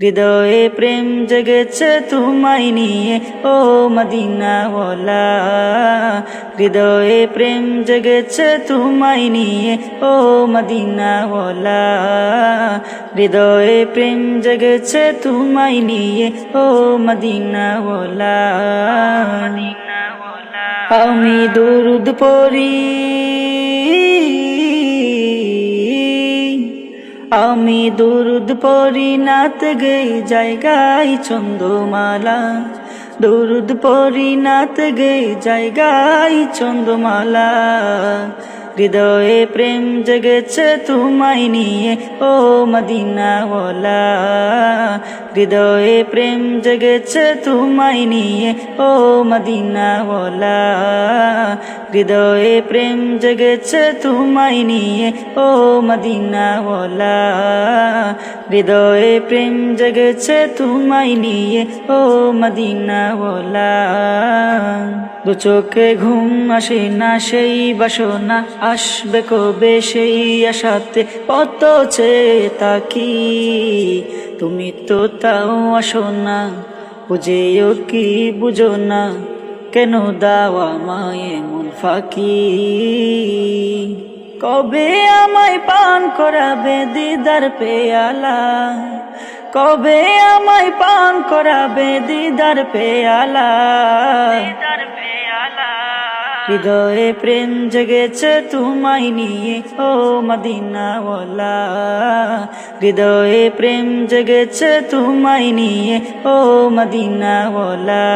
হৃদয়ে প্রেম জেগেছে তোমায় নিয়ে, ও মদিনাওয়ালা। হৃদয়ে প্রেম জেগেছে তোমায় নিয়ে, ও মদিনাওয়ালা। হৃদয়ে প্রেম জেগেছে তোমায় নিয়ে, ও মদিনাওয়ালা। আমি দুরুদ পড়ি আমি দুরুদ পরি নাত গেই জায়গায় চন্দ্রমালা দুরুদ পরি নাত গেই জায়গায় চন্দ্রমালা হৃদয়ে প্রেম জেগেছে তোমায় নিয়ে, ও মদিনাওয়ালা। হৃদয়ে প্রেম জেগেছে তোমায় নিয়ে, ও মদিনাওয়ালা। হৃদয়ে প্রেম জেগেছে তোমায় নিয়ে, ও মদিনাওয়ালা। হৃদয়ে প্রেম জেগেছে তোমায় নিয়ে, ও মদিনাওয়ালা। দু চোখে ঘুম আসে না, সেই বাসনা আসবে কবে? সেই আশাতে কত চেয়ে তাকি তুমি তো তাও আসো না, বুঝেও কি বুঝো না, কেন দাওয়া মায়ে মন ফাঁকি? কবে আমায় পান করাবে দিদার পেয়ালা? কবে আমায় পান করাবে দিদার পেয়ালা? হৃদয়ে প্রেম জেগেছে তোমায় নিয়ে, ও মদিনাওয়ালা। হৃদয়ে প্রেম জেগেছে তোমায় নিয়ে, ও মদিনাওয়ালা।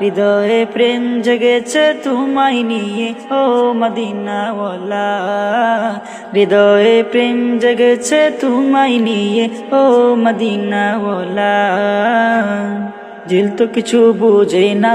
হৃদয়ে প্রেম জেগেছে তোমায় নিয়ে, ও মদিনাওয়ালা। হৃদয়ে প্রেম জেগেছে তোমায় নিয়ে, ও মদিনাওয়ালা। জিল তো কিছু বুঝে না।